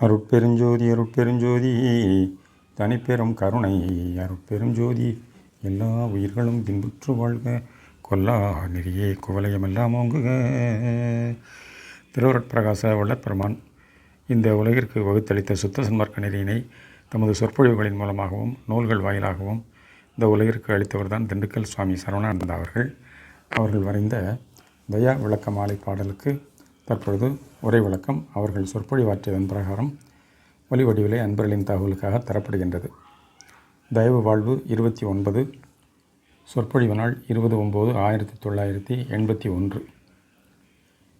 அருட்பெருஞ்சோதி அருட்பெருஞ்சோதி தனிப்பெரும் கருணை. அருட்பெருஞ்சோதி எல்லா உயிர்களும் இன்புற்று வாழ்க. கொல்லா நெறியே குவலயமெல்லாம் ஓங்குக. திருவரட்பிரகாச வள்ளற்பெருமான் இந்த உலகிற்கு வகுத்தளித்த சுத்த சன்மார்க்க நெறியினை தமது சொற்பொழிவுகளின் மூலமாகவும் நூல்கள் வாயிலாகவும் இந்த உலகிற்கு அளித்தவர் தான் திண்டுக்கல் சுவாமி சரவணானந்தா அவர்கள். அவர்கள் வரைந்த தயா விளக்க மாலை பாடலுக்கு தற்பொழுது உரை விளக்கம். அவர்கள் சொற்பொழிவாற்றியதன் பிரகாரம் ஒலி வடிவிலே அன்பர்களின் தகவலுக்காக தரப்படுகின்றது. தயவு வாழ்வு இருபத்தி ஒன்பது சொற்பொழிவு நாள் இருபது ஒம்பது ஆயிரத்தி தொள்ளாயிரத்தி எண்பத்தி ஒன்று.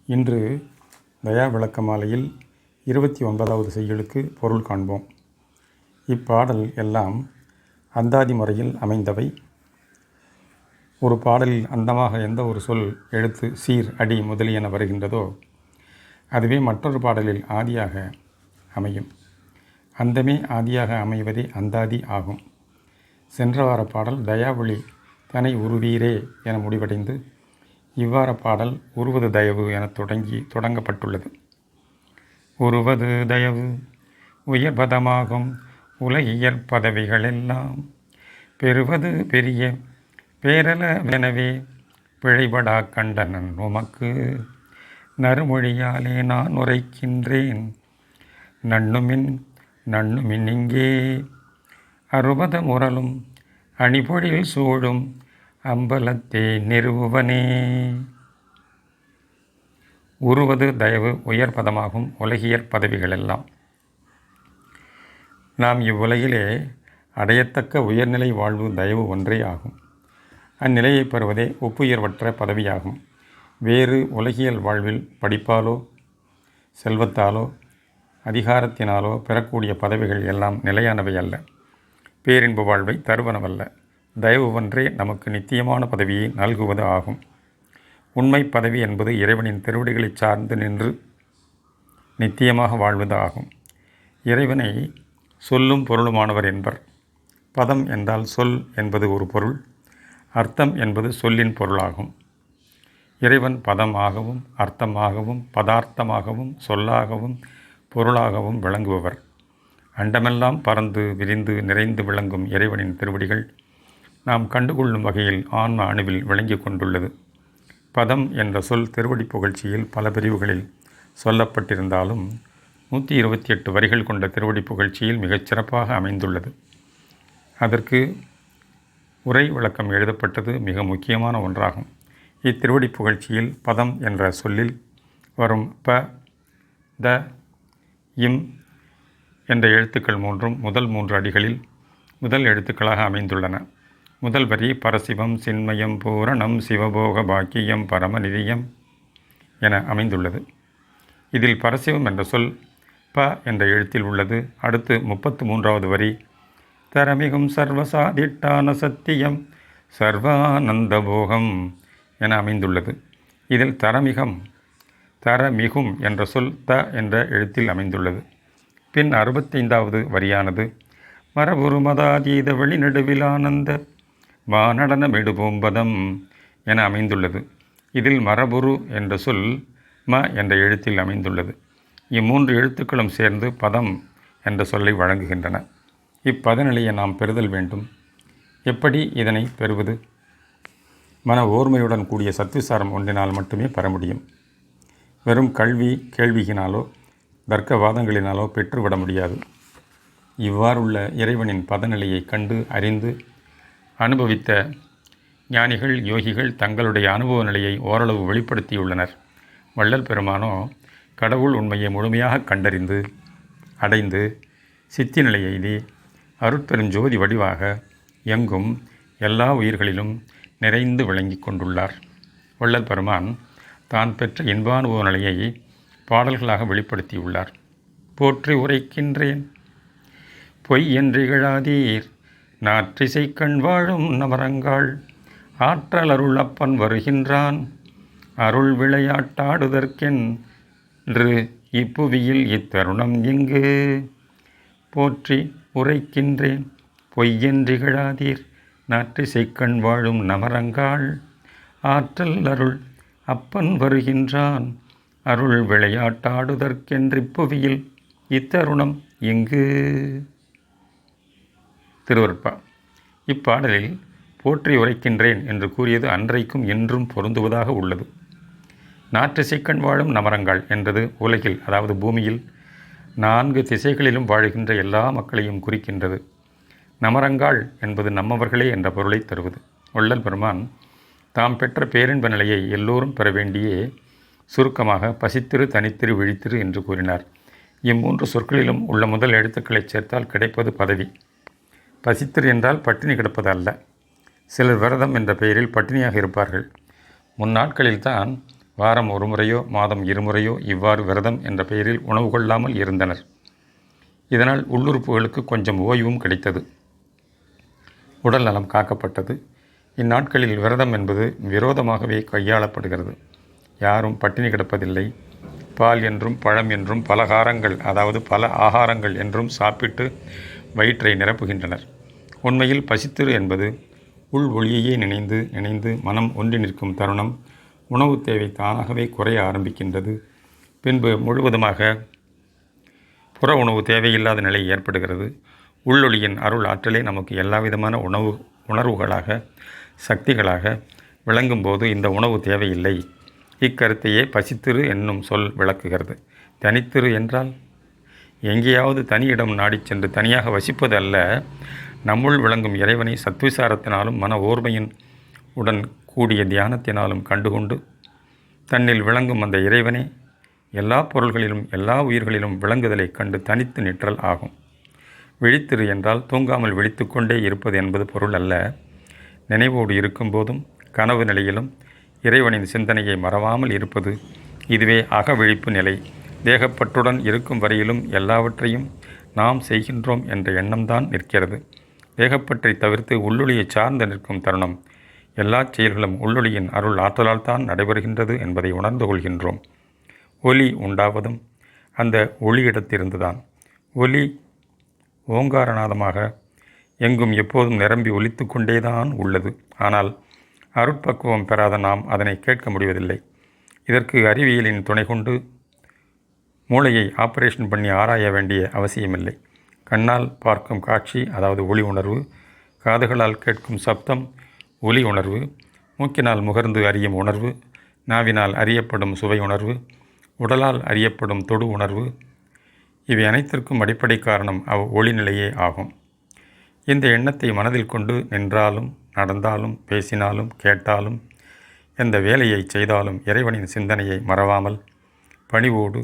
இன்று தயா விளக்க மாலையில் இருபத்தி ஒன்பதாவது செய்யுளுக்கு பொருள் காண்போம். இப்பாடல் எல்லாம் அந்தாதி முறையில் அமைந்தவை. ஒரு பாடலில் அந்தமாக எந்த ஒரு சொல் எழுத்து சீர் அடி முதலியன வருகின்றதோ அதுவே மற்றொரு பாடலில் ஆதியாக அமையும். அந்தமே ஆதியாக அமைவதே அந்தாதி ஆகும். சென்ற வார பாடல் தயாவளி தனை உருவீரே என முடிவடைந்து இவ்வார பாடல் உருவது தயவு என தொடங்கி தொடங்கப்பட்டுள்ளது. உருவது தயவு உயர்பதமாகும் உலகியற் பதவிகளெல்லாம் பெறுவது பெரிய பேரளவெனவே பிழைபடா கண்டனன் உமக்கு. நறுமொழியாலே நான் உரைக்கின்றேன். நண்ணுமின் நண்ணுமின் இங்கே. அறுபத முரலும் அணிபொழில் சூழும் அம்பலத்தே நிறுவுவனே. உருவது தயவு உயர் பதமாகும் உலகியற் பதவிகளெல்லாம். நாம் இவ்வுலகிலே அடையத்தக்க உயர்நிலை வாழ்வு தயவு ஒன்றே ஆகும். அந்நிலையை பெறுவதே ஒப்புயர்வற்ற பதவியாகும். வேறு உலகியல் வாழ்வில் படிப்பாலோ செல்வத்தாலோ அதிகாரத்தினாலோ பெறக்கூடிய பதவிகள் எல்லாம் நிலையானவை அல்ல. பேரின்பு வாழ்வை தருவனவல்ல. தயவு ஒன்றே நமக்கு நித்தியமான பதவியை நல்குவது ஆகும். உண்மை பதவி என்பது இறைவனின் திருவடிகளை சார்ந்து நின்று நித்தியமாக வாழ்வது ஆகும். இறைவனை சொல்லும் பொருளுமானவர் என்பர். பதம் என்றால் சொல் என்பது ஒரு பொருள். அர்த்தம் என்பது சொல்லின் பொருளாகும். இறைவன் பதமாகவும் அர்த்தமாகவும் பதார்த்தமாகவும் சொல்லாகவும் பொருளாகவும் விளங்குபவர். அண்டமெல்லாம் பறந்து விரிந்து நிறைந்து விளங்கும் இறைவனின் திருவடிகள் நாம் கண்டுகொள்ளும் வகையில் ஆன்ம அணுவில் விளங்கி கொண்டுள்ளது. பதம் என்ற சொல் திருவடி புகழ்ச்சியில் பல பிரிவுகளில் சொல்லப்பட்டிருந்தாலும் நூற்றி இருபத்தி எட்டு வரிகள் கொண்ட திருவடி புகழ்ச்சியில் மிகச் சிறப்பாக அமைந்துள்ளது. அதற்கு உரை விளக்கம் எழுதப்பட்டது மிக முக்கியமான ஒன்றாகும். இத்திருவடி புகழ்ச்சியில் பதம் என்ற சொல்லில் வரும் ப த இம் என்ற எழுத்துக்கள் மூன்றும் முதல் மூன்று அடிகளில் முதல் எழுத்துக்களாக அமைந்துள்ளன. முதல் வரி பரசிவம் சின்மயம் பூரணம் சிவபோக பாக்கியம் பரமநிதியம் என அமைந்துள்ளது. இதில் பரசிவம் என்ற சொல் ப என்ற எழுத்தில் உள்ளது. அடுத்து முப்பத்து மூன்றாவது வரி தரமிகும் சர்வசாதிட்டான சத்தியம் சர்வானந்த போகம் என அமைந்துள்ளது. இதில் தரமிகம் தரமிகும் என்ற சொல் த என்ற எழுத்தில் அமைந்துள்ளது. பின் அறுபத்தைந்தாவது வரியானது மரபுரு மதாதீத வெளிநடுவில் ஆனந்த வானடனமிடுபூம்பதம் என அமைந்துள்ளது. இதில் மரபுரு என்ற சொல் ம என்ற எழுத்தில் அமைந்துள்ளது. இம்மூன்று எழுத்துக்களும் சேர்ந்து பதம் என்ற சொல்லை வழங்குகின்றன. இப்பதநிலையை நாம் பெறுதல் வேண்டும். எப்படி இதனை பெறுவது? மன ஓர்மையுடன் கூடிய சத்விசாரம் ஒன்றினால் மட்டுமே பெற முடியும். வெறும் கல்வி கேள்வியினாலோ தர்க்கவாதங்களினாலோ பெற்றுவிட முடியாது. இவ்வாறுள்ள இறைவனின் பதநிலையை கண்டு அறிந்து அனுபவித்த ஞானிகள் யோகிகள் தங்களுடைய அனுபவ நிலையை ஓரளவு வெளிப்படுத்தியுள்ளனர். வள்ளல் பெருமானோ கடவுள் உண்மையை முழுமையாக கண்டறிந்து அடைந்து சித்தி நிலை எய்தி அருட்பெருஞ்சோதி வடிவாக எங்கும் எல்லா உயிர்களிலும் நிறைந்து விளங்கி கொண்டுள்ளார். வள்ளல் பெருமான் தான் பெற்ற இன்பானுபவ நிலையை பாடல்களாக வெளிப்படுத்தியுள்ளார். போற்றி உரைக்கின்றேன். பொய் என்றிகழாதீர். நாற்றிசை கண் வாழும் நமரங்காள். ஆற்றல் அருள் அப்பன் வருகின்றான். அருள் விளையாட்டாடுதற்கென்று இப்புவியில் இத்தருணம் இங்கு. போற்றி உரைக்கின்றேன். பொய்யென்றிகழாதீர் நாற்றிசைக்கண் வாழும் நவரங்காள். ஆற்றல் அருள் அப்பன் வருகின்றான். அருள் விளையாட்டாடுதற்கென்றிப்புவியில் இத்தருணம் இங்கு திருவருட்பா. இப்பாடலில் போற்றி உரைக்கின்றேன் என்று கூறியது அன்றைக்கும் இன்றும் பொருந்துவதாக உள்ளது. நாற்று சிக்கன் வாழும் நமரங்கள் என்றது உலகில் அதாவது பூமியில் நான்கு திசைகளிலும் வாழுகின்ற எல்லா மக்களையும் குறிக்கின்றது. நமரங்காள் என்பது நம்மவர்களே என்ற பொருளை தருவது. வள்ளல் பெருமான் தாம் பெற்ற பேரின்ப நிலையை எல்லோரும் பெற வேண்டியே சுருக்கமாக பசித்திரு தனித்திரு விழித்திரு என்று கூறினார். இம்மூன்று சொற்களிலும் உள்ள முதல் எழுத்துக்களை சேர்த்தால் கிடைப்பது பதவி. பசித்திரு என்றால் பட்டினி கிடப்பது அல்ல. சிலர் விரதம் என்ற பெயரில் பட்டினியாக இருப்பார்கள். முன்னாட்களில்தான் வாரம் ஒரு முறையோ மாதம் இருமுறையோ இவ்வாறு விரதம் என்ற பெயரில் உணவு கொள்ளாமல் இருந்தனர். இதனால் உள்ளுறுப்புகளுக்கு கொஞ்சம் ஓய்வும் கிடைத்தது. உடல் நலம் காக்கப்பட்டது. இந்நாட்களில் விரதம் என்பது விரோதமாகவே கையாளப்படுகிறது. யாரும் பட்டினி கிடப்பதில்லை. பால் என்றும் பழம் என்றும் பலகாரங்கள் அதாவது பல ஆகாரங்கள் என்றும் சாப்பிட்டு வயிற்றை நிரப்புகின்றனர். உண்மையில் பசித்திரு என்பது உள் ஒளியையே நினைந்து நினைந்து மனம் ஒன்றி நிற்கும் தருணம். உணவு தேவை தானாகவே குறைய ஆரம்பிக்கின்றது. பின்பு முழுவதுமாக புற உணவு தேவையில்லாத நிலை ஏற்படுகிறது. உள்ளொளியின் அருள் ஆற்றலே நமக்கு எல்லா விதமான உணவு உணர்வுகளாக சக்திகளாக விளங்கும் போது இந்த உணவு தேவையில்லை. இக்கருத்தையே பசித்திரு என்னும் சொல் விளக்குகிறது. தனித்திரு என்றால்? எங்கேயாவது தனியிடம் நாடிச் சென்று தனியாக வசிப்பது அல்ல. நம்முள் விளங்கும் இறைவனை சத்விசாரத்தினாலும் மன ஓர்மையின் உடன் கூடிய தியானத்தினாலும் கண்டுகொண்டு தன்னில் விளங்கும் அந்த இறைவனே எல்லா பொருள்களிலும் எல்லா உயிர்களிலும் விளங்குதலைக் கண்டு தனித்து நிற்றல் ஆகும். விழித்திரு என்றால் தூங்காமல் விழித்து கொண்டே இருப்பது என்பது பொருள் அல்ல. நினைவோடு இருக்கும்போதும் கனவு நிலையிலும் இறைவனின் சிந்தனையை மறவாமல் இருப்பது இதுவே அகவிழிப்பு நிலை. தேகப்பற்றுடன் இருக்கும் வரையிலும் எல்லாவற்றையும் நாம் செய்கின்றோம் என்ற எண்ணம்தான் நிற்கிறது. தேகப்பற்றை தவிர்த்து உள்ளொளியை சார்ந்து நிற்கும் தருணம். எல்லா செயல்களும் உள்ளொளியின் அருள் ஆற்றலால் தான் நடைபெறுகின்றது என்பதை உணர்ந்து கொள்கின்றோம். ஒலி உண்டாவதும் அந்த ஒளியிடத்திருந்துதான் ஒலி ஓங்காரநாதமாக எங்கும் எப்போதும் நிரம்பி ஒலித்து கொண்டேதான் உள்ளது. ஆனால் அருட்பக்குவம் பெறாத நாம் அதனை கேட்க முடிவதில்லை. இதற்கு அறிவியலின் துணை கொண்டு மூளையை ஆபரேஷன் பண்ணி ஆராய வேண்டிய அவசியமில்லை. கண்ணால் பார்க்கும் காட்சி அதாவது ஒளி உணர்வு காதுகளால் கேட்கும் சப்தம் ஒலி உணர்வு மூக்கினால் முகர்ந்து அறியும் உணர்வு நாவினால் அறியப்படும் சுவை உணர்வு உடலால் அறியப்படும் தொடு உணர்வு இவை அனைத்திற்கும் அடிப்படை காரணம் அவ் ஒளிநிலையே ஆகும். இந்த எண்ணத்தை மனதில் கொண்டு நின்றாலும் நடந்தாலும் பேசினாலும் கேட்டாலும் எந்த வேலையை செய்தாலும் இறைவனின் சிந்தனையை மறவாமல் பணிவோடு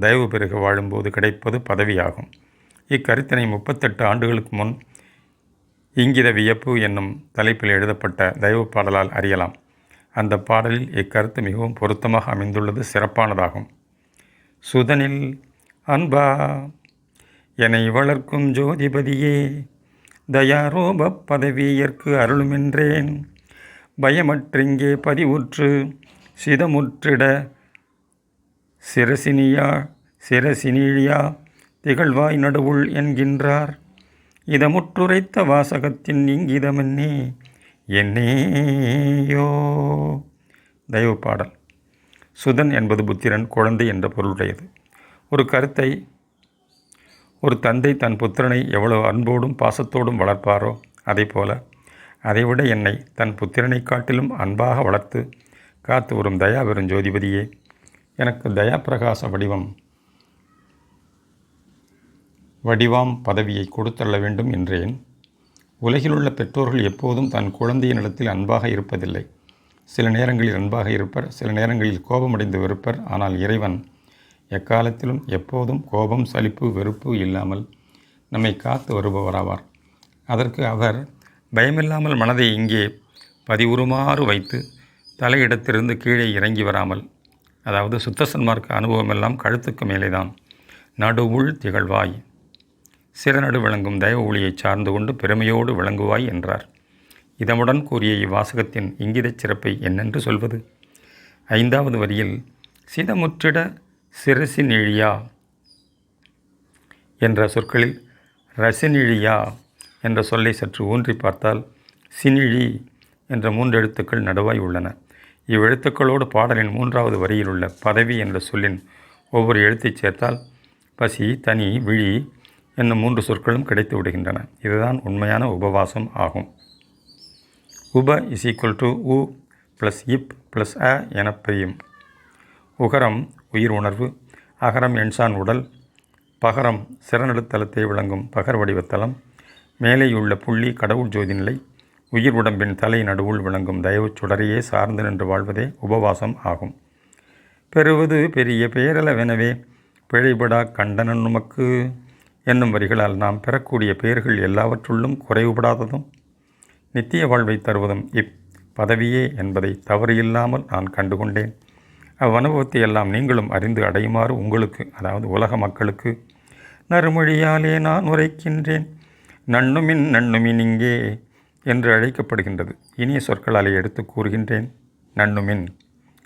தயவு பெருக வாழும்போது கிடைப்பது பதவியாகும். இக்கருத்தினை முப்பத்தெட்டு ஆண்டுகளுக்கு முன் இங்கித வியப்பு என்னும் தலைப்பில் எழுதப்பட்ட தயவு பாடலால் அறியலாம். அந்த பாடலில் இக்கருத்து மிகவும் பொருத்தமாக அமைந்துள்ளது சிறப்பானதாகும். சுதனில் அன்பா என்னை வளர்க்கும் ஜோதிபதியே தயாரோப பதவியற்கு அருளுமென்றேன். பயமற்றிங்கே பதிவுற்று சிதமுற்றிட சிரசினியா சிரசினியா திகழ்வாய் நடுவுள் என்கின்றார். இதமுற்றுரைத்த வாசகத்தின் இங்கிதமென்னே என்னேயோ. தயவு பாடல். சுதன் என்பது புத்திரன் குழந்தை என்ற பொருளுடையது. ஒரு கருத்தை ஒரு தந்தை தன் புத்திரனை எவ்வளவு அன்போடும் பாசத்தோடும் வளர்ப்பாரோ அதே போல அதைவிட என்னை தன் புத்திரனை காட்டிலும் அன்பாக வளர்த்து காத்து வரும் தயா பெறும் ஜோதிபதியே எனக்கு தயா பிரகாச வடிவம் வடிவாம் பதவியை கொடுத்தள்ள வேண்டும் என்றேன். உலகிலுள்ள பெற்றோர்கள் எப்போதும் தன் குழந்தையினிடத்தில் அன்பாக இருப்பதில்லை. சில நேரங்களில் அன்பாக இருப்பர் சில நேரங்களில் கோபமடைந்து இருப்பர் ஆனால் இறைவன் எக்காலத்திலும் எப்போதும் கோபம் சலிப்பு வெறுப்பு இல்லாமல் நம்மை காத்து வருபவராவார். அதற்கு அவர் பயமில்லாமல் மனதை இங்கே பதிவுறுமாறு வைத்து தலையிடத்திலிருந்து கீழே இறங்கி வராமல் அதாவது சுத்த சன்மார்க்க அனுபவமெல்லாம் கழுத்துக்கு மேலேதான் நடுவுள் திகழ்வாய். சிறநடு விளங்கும் தயவு ஒளியை சார்ந்து கொண்டு பெருமையோடு விளங்குவாய் என்றார். இதமுடன் கூறிய இவ்வாசகத்தின் இங்கிதச் சிறப்பை என்னென்று சொல்வது? ஐந்தாவது வரியில் சிதமுற்றிட சிறுசினிழியா என்ற சொற்களில் ரசினிழியா? என்ற சொல்லை சற்று ஊன்றி பார்த்தால் சினிழி என்ற மூன்று எழுத்துக்கள் நடுவாய் உள்ளன. இவ்வெழுத்துக்களோடு பாடலின் மூன்றாவது வரியில் உள்ள பதவி என்ற சொல்லின் ஒவ்வொரு எழுத்தைச் சேர்த்தால் பசி தனி விழி என்னும் மூன்று சொற்களும் கிடைத்து விடுகின்றன. இதுதான் உண்மையான உபவாசம் ஆகும். உப இஸ் ஈக்குவல் டு உ ப்ளஸ் இப் ப்ளஸ் அ என பிரியும். உகரம் உயிர் உணர்வு அகரம் என்சான் உடல் பகரம் சிறநடுத்தலத்தை விளங்கும் பகர் வடிவத்தலம் மேலேயுள்ள புள்ளி கடவுள் ஜோதி நிலை உயிர் உடம்பின் தலை நடுவுள் விளங்கும் தயவுச் சுடரையே சார்ந்து நின்று வாழ்வதே உபவாசம் ஆகும். பெறுவது பெரிய பேரளவெனவே பிழைபடா கண்டனன் உமக்கு. என்னும் வரிகளால் நாம் பெறக்கூடிய பெயர்கள் எல்லாவற்றுள்ளும் குறைவுபடாததும் நித்திய வாழ்வை தருவதும் இப் பதவியே என்பதை தவறு இல்லாமல் நான் கண்டுகொண்டேன். அவ்வனுபவத்தை எல்லாம் நீங்களும் அறிந்து அடையுமாறு உங்களுக்கு அதாவது உலக மக்களுக்கு நறுமொழியாலே நான் உரைக்கின்றேன். நண்ணுமின் நண்ணுமின் இங்கே என்று அழைக்கப்படுகின்றது. இனிய சொற்களாலே எடுத்து கூறுகின்றேன். நண்ணுமின்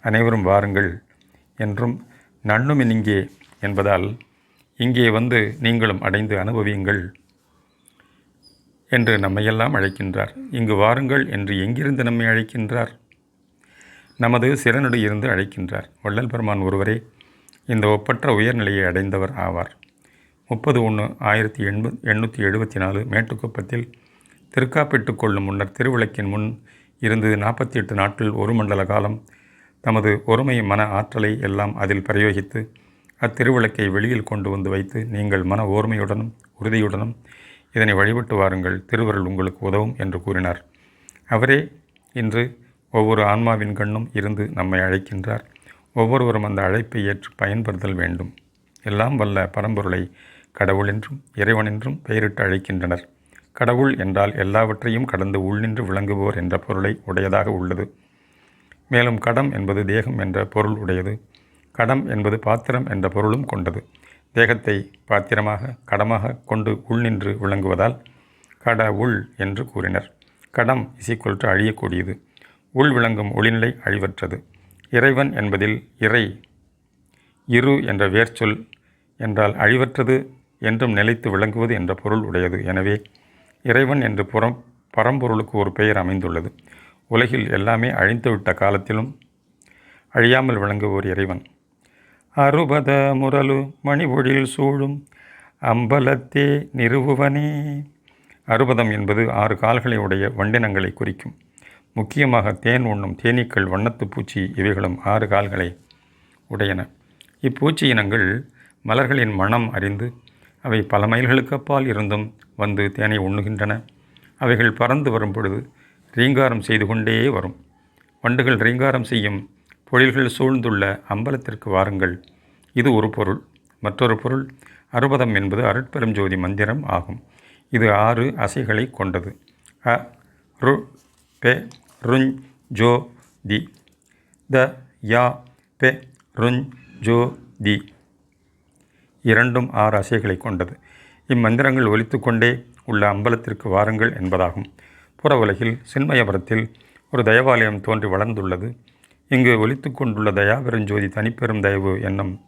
அனைவரும் வாருங்கள் என்றும் நண்ணுமின் இங்கே என்பதால் இங்கே வந்து நீங்களும் அடைந்து அனுபவியுங்கள் என்று நம்மையெல்லாம் அழைக்கின்றார். இங்கு வாருங்கள் என்று எங்கிருந்து நம்மை அழைக்கின்றார்? நமது சிறனடு இருந்து அழைக்கின்றார். வள்ளல் பெருமான் ஒருவரே இந்த ஒப்பற்ற உயர்நிலையை அடைந்தவர் ஆவார். முப்பது ஒன்று ஆயிரத்தி எண்ப எண்ணூற்றி எழுபத்தி நாலு மேட்டுக்குப்பத்தில் திருக்காப்பிட்டு கொள்ளும் முன்னர் திருவிளக்கின் முன் இருந்து நாற்பத்தி எட்டு நாட்கள் ஒரு மண்டல காலம் தமது ஒருமை மன ஆற்றலை எல்லாம் அதில் பிரயோகித்து அத்திருவிளக்கை வெளியில் கொண்டு வந்து வைத்து நீங்கள் மன ஓர்மையுடனும் உறுதியுடனும் இதனை வழிபட்டு வாருங்கள். திருவருள் உங்களுக்கு உதவும் என்று கூறினார். அவரே இன்று ஒவ்வொரு ஆன்மாவின் கண்ணும் இருந்து நம்மை அழைக்கின்றார். ஒவ்வொருவரும் அந்த அழைப்பை ஏற்று பயன்படுத்தல் வேண்டும். எல்லாம் வல்ல பரம்பொருளை கடவுள் என்றும் இறைவன் என்றும் பெயரிட்டு அழைக்கின்றனர். கடவுள் என்றால் எல்லாவற்றையும் கடந்து உள்நின்று விளங்குவோர் என்ற பொருளை உடையதாக உள்ளது. மேலும் கடம் என்பது தேகம் என்ற பொருள் உடையது. கடம் என்பது பாத்திரம் என்ற பொருளும் கொண்டது. தேகத்தை பாத்திரமாக கடமாக கொண்டு உள்நின்று விளங்குவதால் கட உள் என்று கூறினர். கடம் இசைக்கொல்ட்டு அழியக்கூடியது. உள் விளங்கும் ஒளிநிலை அழிவற்றது. இறைவன் என்பதில் இறை இரு என்ற வேர்ச்சொல் என்றால் அழிவற்றது என்றும் நிலைத்து விளங்குவது என்ற பொருள் உடையது. எனவே இறைவன் என்று புறம் பரம்பொருளுக்கு ஒரு பெயர் அமைந்துள்ளது. உலகில் எல்லாமே அழிந்துவிட்ட காலத்திலும் அழியாமல் விளங்குவோர் இறைவன். அறுபத முரலு மணிபொழில் சூழும் அம்பலத்தே நிறுவுவனே. அறுபதம் என்பது ஆறு கால்களை உடைய வண்டினங்களை குறிக்கும். முக்கியமாக தேன் உண்ணும் தேனீக்கள் வண்ணத்து பூச்சி இவைகளும் ஆறு கால்களை உடையன. இப்பூச்சி இனங்கள் மலர்களின் மனம் அறிந்து அவை பல மைல்களுக்கு அப்பால் இருந்தும் வந்து தேனை உண்ணுகின்றன. அவைகள் பறந்து வரும் பொழுது ரீங்காரம் செய்து கொண்டே வரும். வண்டுகள் ரீங்காரம் செய்யும் பொழில்கள் சூழ்ந்துள்ள அம்பலத்திற்கு வாருங்கள். இது ஒரு பொருள். மற்றொரு பொருள் அறுபதம் என்பது அருட்பெருஞ்சோதி மந்திரம் ஆகும். இது ஆறு அசைகளை கொண்டது. அ ரு பே ருஞ் ஜோ தி. த யா பெ ருஞ் ஜோ தி. இரண்டும் ஆறு அசைகளை கொண்டது. இம்மந்திரங்கள் ஒலித்து கொண்டே உள்ள அம்பலத்திற்கு வாருங்கள் என்பதாகும். புற உலகில் சின்மயபுரத்தில் ஒரு தயவாலயம் தோன்றி வளர்ந்துள்ளது. இங்கு ஒலித்து கொண்டுள்ள தயாபெருஞ்சோதி தனிப்பெரும் தயவு என்னும்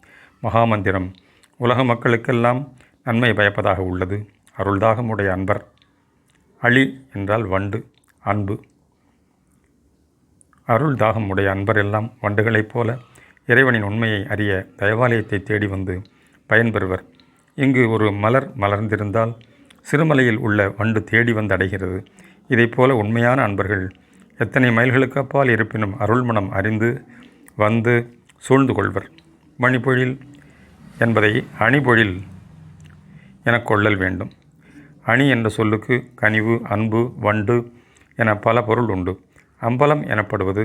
மகாமந்திரம் உலக மக்களுக்கெல்லாம் நன்மை பயப்பதாக உள்ளது. அருள்தாகமுடைய அன்பர். அழி என்றால் வண்டு அன்பு. அருள் தாகம் உடைய அன்பரெல்லாம் வண்டுகளைப் போல இறைவனின் உண்மையை அறிய தயவாலயத்தை தேடி வந்து பயன்பெறுவர் இங்கு ஒரு மலர் மலர்ந்திருந்தால் சிறுமலையில் உள்ள வண்டு தேடி வந்து அடைகிறது. இதைப்போல உண்மையான அன்பர்கள் எத்தனை மைல்களுக்கு அப்பால் இருப்பினும் அருள்மணம் அறிந்து வந்து சூழ்ந்து கொள்வர். மணிப்பொழில் என்பதை அணிபொழில் என கொள்ளல் வேண்டும். அணி என்ற சொல்லுக்கு கனிவு அன்பு வண்டு என பல பொருள் உண்டு. அம்பலம் எனப்படுவது.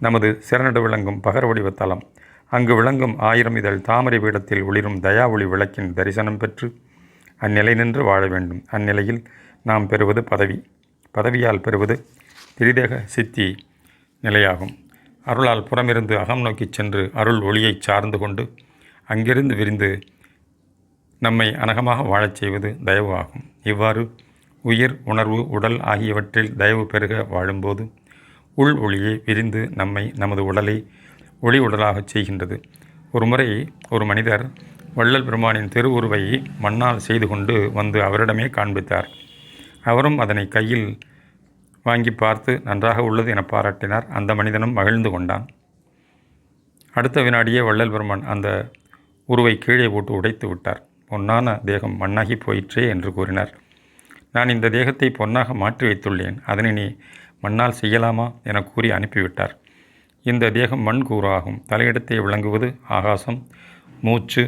நமது சிறநடு விளங்கும் பகர் வடிவத்தலம் அங்கு விளங்கும் ஆயிரம் இதழ் தாமரை பீடத்தில் ஒளிரும் தயா ஒளி விளக்கின் தரிசனம் பெற்று அந்நிலை நின்று வாழ வேண்டும். அந்நிலையில் நாம் பெறுவது பதவி. பதவியால் பெறுவது திரிதேக சித்தி நிலையாகும். அருளால் புறமிருந்து அகம் நோக்கிச் சென்று அருள் ஒளியைச் சார்ந்து கொண்டு அங்கிருந்து விரிந்து நம்மை அனகமாக வாழச் செய்வது தயவு ஆகும். இவ்வாறு உயிர் உணர்வு உடல் ஆகியவற்றில் தயவு பெருக வாழும்போது உள் ஒளியே விரிந்து நம்மை நமது உடலை ஒளி உடலாகச் செய்கின்றது. ஒரு முறை ஒரு மனிதர் வள்ளல் பெருமானின் திருவுருவை மண்ணால் செய்து கொண்டு வந்து அவரிடமே காண்பித்தார். அவரும் அதனை கையில் வாங்கி பார்த்து நன்றாக உள்ளது என பாராட்டினார். அந்த மனிதனும் மகிழ்ந்து கொண்டான். அடுத்த வினாடியே வள்ளல் பெருமான் அந்த உருவை கீழே போட்டு உடைத்து விட்டார். பொன்னான தேகம் மண்ணாகி போயிற்றே என்று கூறினார். நான் இந்த தேகத்தை பொன்னாக மாற்றி வைத்துள்ளேன். அதனை நீ மண்ணால் செய்யலாமா? என கூறி அனுப்பிவிட்டார். இந்த தேகம் மண் கூறாகும். தலையிடத்தை விளங்குவது ஆகாசம் மூச்சு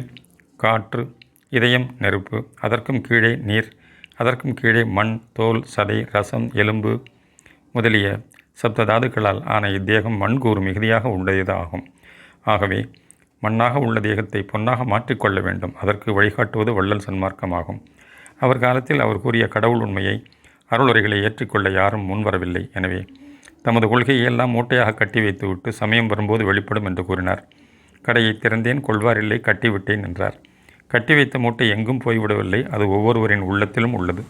காற்று இதயம் நெருப்பு. அதற்கும் கீழே நீர் அதற்கும் கீழே மண் தோல் சதை ரசம் எலும்பு முதலிய சப்த தாதுக்களால் ஆன இத்தேகம் மண்கூறு மிகுதியாக உள்ளது ஆகும் ஆகவே மண்ணாக உள்ள தேகத்தை பொன்னாக மாற்றிக்கொள்ள வேண்டும். அதற்கு வழிகாட்டுவது வள்ளல் சன்மார்க்கமாகும். அவர் காலத்தில் அவர் கூறிய கடவுள் உண்மையை அருளுரைகளை ஏற்றுக்கொள்ள யாரும் முன்வரவில்லை. எனவே தமது கொள்கையை எல்லாம் மூட்டையாக கட்டி வைத்துவிட்டு சமயம் வரும்போது வெளிப்படும் என்று கூறினார். கடையை திறந்தேன் கொள்வாரில்லை கட்டிவிட்டேன் என்றார். கட்டி வைத்த மூட்டை எங்கும் போய்விடவில்லை அது ஒவ்வொருவரின் உள்ளத்திலும் உள்ளது.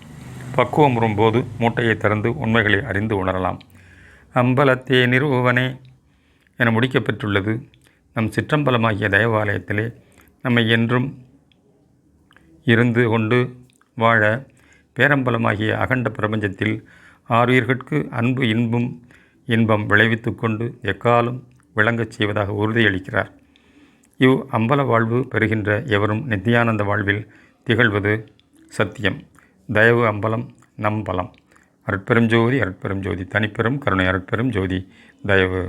பக்குவம் வரும்போது மூட்டையை திறந்து உண்மைகளை அறிந்து உணரலாம். அம்பலத்தே நிறுவனே என முடிக்கப்பெற்றுள்ளது. நம் சிற்றம்பலமாகிய தேவாலயத்திலே நம்மை என்றும் இருந்து கொண்டு வாழ பேரம்பலமாகிய அகண்ட பிரபஞ்சத்தில் ஆறுயிர்கட்கு அன்பு இன்பும் இன்பம் விளைவித்து கொண்டு எக்காலம் விளங்கச் செய்வதாக உறுதியளிக்கிறார். இவ் அம்பல வாழ்வு பெறுகின்ற எவரும் நித்தியானந்த வாழ்வில் திகழ்வது சத்தியம். தயவு அம்பலம் நம்பலம் அருட்பெரும் ஜோதி அருட்பெரும் ஜோதி தனிப்பெரும் கருணை அருட்பெரும் ஜோதி தயவு.